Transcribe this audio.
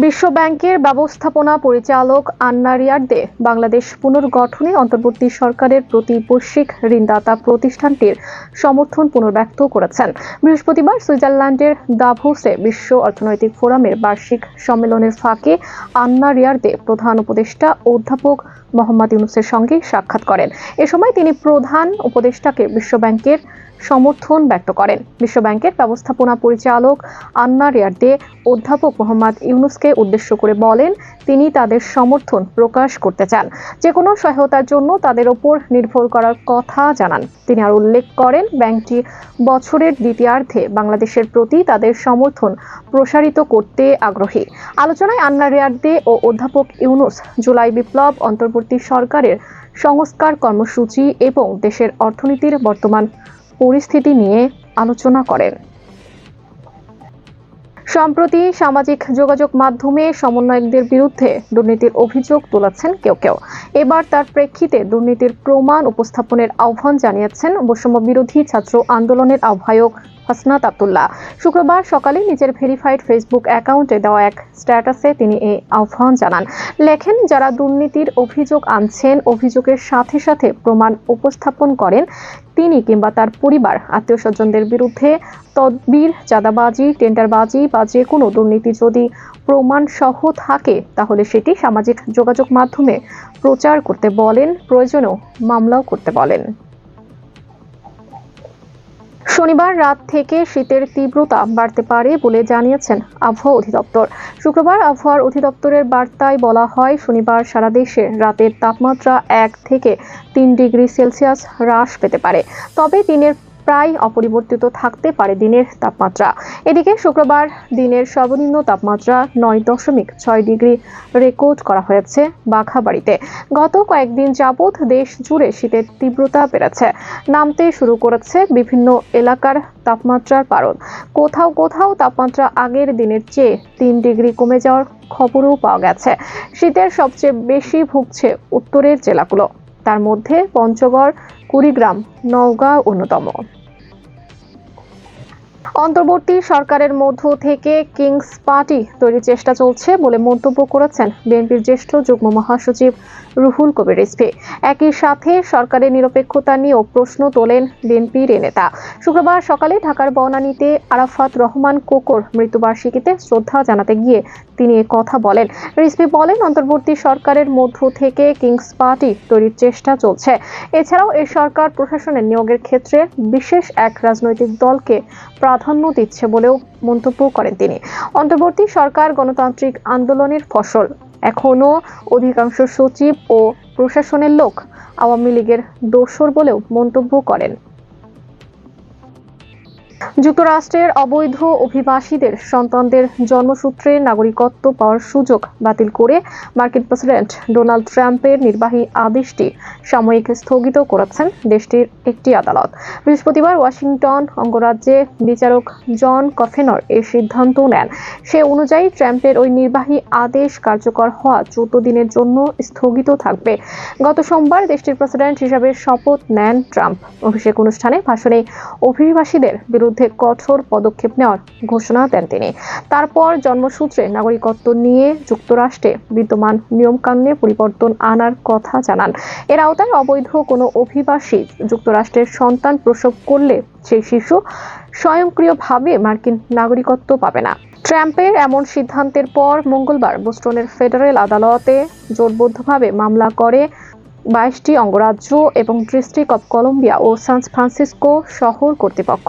বিশ্ব ব্যাংকের ব্যবস্থাপনা পরিচালক আন্না রিয়ার্দে বাংলাদেশ পুনর্গঠনে অন্তর্বর্তী সরকারের প্রতি বৈশ্বিক ঋণদাতা প্রতিষ্ঠানটির সমর্থন পুনর্ব্যক্ত করেছেন। বৃহস্পতিবার সুইজারল্যান্ডের দাভোসে বিশ্ব অর্থনৈতিক ফোরামের বার্ষিক সম্মেলনের ফাঁকে আন্না রিয়ার্দে প্রধান উপদেষ্টা অধ্যাপক মোহাম্মদ ইউনুসের সঙ্গে সাক্ষাৎ করেন। এ সময় তিনি প্রধান উপদেষ্টাকে বিশ্ব ব্যাংকের সমর্থন ব্যক্ত করেন। বিশ্ব ব্যাংকের ব্যবস্থাপনা পরিচালক আন্না রিয়ার্দে অধ্যাপক মোহাম্মদ ইউনুসকে উদ্দেশ্য করে বলেন, তিনি তাদের সমর্থন প্রকাশ করতে চান। যে কোনো সহায়তার জন্য তাদের ওপর নির্ভর করার কথা জানান। তিনি আর উল্লেখ করেন, ব্যাংকটি বছরের দ্বিতীয়ার্ধে বাংলাদেশের প্রতি তাদের সমর্থন প্রসারিত করতে আগ্রহী। আলোচনায় আন্না রিয়ার্দে ও অধ্যাপক ইউনুস জুলাই বিপ্লব অন্তর্বর্তী সরকারের সংস্কার কর্মসূচি এবং দেশের অর্থনীতির বর্তমান পরিস্থিতি নিয়ে আলোচনা করেন। সম্প্রতি সামাজিক যোগাযোগ মাধ্যমে সমন্বয়কদের বিরুদ্ধে দুর্নীতির অভিযোগ তোলাচ্ছেন কেউ কেউ। এবার তার প্রেক্ষিতে দুর্নীতির প্রমাণ উপস্থাপনের আহ্বান জানিয়েছেন বৈষম্য বিরোধী ছাত্র আন্দোলনের আহ্বায়ক হাসনাত আব্দুল্লাহ। শুক্রবার সকালে নিজের ভেরিফাইড ফেসবুক অ্যাকাউন্টে দেওয়া এক স্ট্যাটাসে তিনি এই আহ্বান জানান। লেখেন, যারা দুর্নীতির অভিযোগ আনছেন, অভিযোগের সাথে সাথে প্রমাণ উপস্থাপন করেন তিনি কিংবা তার পরিবার। আত্মীয় স্বজনদের বিরুদ্ধে তদবির, চাঁদাবাজি, টেন্ডারবাজি বা যে কোনো দুর্নীতি যদি প্রমাণ সহ থাকে, তাহলে সেটি সামাজিক যোগাযোগ মাধ্যমে প্রচার করতে বলেন, প্রয়োজনেও মামলাও করতে বলেন। শনিবার রাত থেকে শীতের তীব্রতা বাড়তে পারে বলে জানিয়েছেন আবহাওয়া অধিদপ্তর। শুক্রবার আবহাওয়ার অধিদপ্তরের বার্তায় বলা হয়, শনিবার সারা দেশে রাতের তাপমাত্রা এক থেকে তিন ডিগ্রি সেলসিয়াস হ্রাস পেতে পারে। তবে দিনের প্রায় অপরিবর্তিত থাকতে পারে দিনের তাপমাত্রা। এদিকে শুক্রবার দিনের সর্বনিম্ন তাপমাত্রা নয় দশমিক ছয় ডিগ্রি রেকর্ড করা হয়েছে বাঘাবাড়িতে। গত কয়েকদিন যাবৎ দেশ জুড়ে শীতের তীব্রতা বেড়েছে। নামতে শুরু করেছে বিভিন্ন এলাকার তাপমাত্রার পারদ কোথাও কোথাও তাপমাত্রা আগের দিনের চেয়ে তিন ডিগ্রি কমে যাওয়ার খবরও পাওয়া গেছে। শীতের সবচেয়ে বেশি ভুগছে উত্তরের জেলাগুলো। তার মধ্যে পঞ্চগড় কুড়িগ্রাম নওগাঁ অন্যতম। অন্তর্বর্তী সরকারের মধ্য থেকে কিংস পার্টি তৈরির চেষ্টা চলছে বলে মন্তব্য করেছেন বিএনপির জ্যেষ্ঠ যুগ্ম মহাসচিব রুহুল কবির রিজভী। একই সাথে সরকারের নিরপেক্ষতা নিয়েও প্রশ্ন তোলেন বিএনপির এ নেতা। শুক্রবার সকালে ঢাকার বনানীতে আরাফাত রহমান কোকর মৃত্যুবার্ষিকীতে শ্রদ্ধা জানাতে গিয়ে তিনি এ কথা বলেন। রিজভী বলেন, অন্তর্বর্তী সরকারের মধ্য থেকে কিংস পার্টি তৈরির চেষ্টা চলছে। এছাড়াও এই সরকার প্রশাসনের নিয়োগের ক্ষেত্রে বিশেষ এক রাজনৈতিক দলকে প্রাধান্য দিচ্ছে বলেও মন্তব্য করেন তিনি। অন্তর্বর্তী সরকার গণতান্ত্রিক আন্দোলনের ফসল। এখনও অধিকাংশ সচিব ও প্রশাসনের লোক আওয়ামী লীগের দোসর বলেও মন্তব্য করেন। যুক্তরাষ্ট্রের অবৈধ অভিবাসীদের সন্তানদের জন্মসূত্রে নাগরিকত্ব পাওয়ার সুযোগ বাতিল করে মার্কিন প্রেসিডেন্ট ডোনাল্ড ট্রাম্পের নির্বাহী আদেশটি সাময়িক স্থগিত করেছেন দেশটির একটি আদালত। বৃহস্পতিবার ওয়াশিংটন অঙ্গরাজ্যে বিচারক জন কফেনর এই সিদ্ধান্ত নেন। সে অনুযায়ী ট্রাম্পের ওই নির্বাহী আদেশ কার্যকর হওয়া চৌদ্দ দিনের জন্য স্থগিত থাকবে। গত সোমবার দেশটির প্রেসিডেন্ট হিসাবে শপথ নেন ট্রাম্প। অভিষেক অনুষ্ঠানে ভাষণে অভিবাসীদের বিরুদ্ধে কঠোর পদক্ষেপ নেওয়ার ঘোষণা দেন তিনি। তারপর জন্মসূত্রে নাগরিকত্ব নিয়ে যুক্তরাষ্ট্রে বিদ্যমান নিয়মকানুনে পরিবর্তন আনার কথা জানান। এর আওতায় অবৈধ কোনো অভিবাসী যুক্তরাষ্ট্রের সন্তান প্রসব করলে সেই শিশু স্বয়ংক্রিয়ভাবে মার্কিন নাগরিকত্ব পাবে না। ট্রাম্পের এমন সিদ্ধান্তের পর মঙ্গলবার বোস্টনের ফেডারেল আদালতে জোটবদ্ধভাবে মামলা করে বাইশটি অঙ্গরাজ্য এবং ডিস্ট্রিক্ট অব কলম্বিয়া ও সান ফ্রান্সিসকো শহর কর্তৃপক্ষ।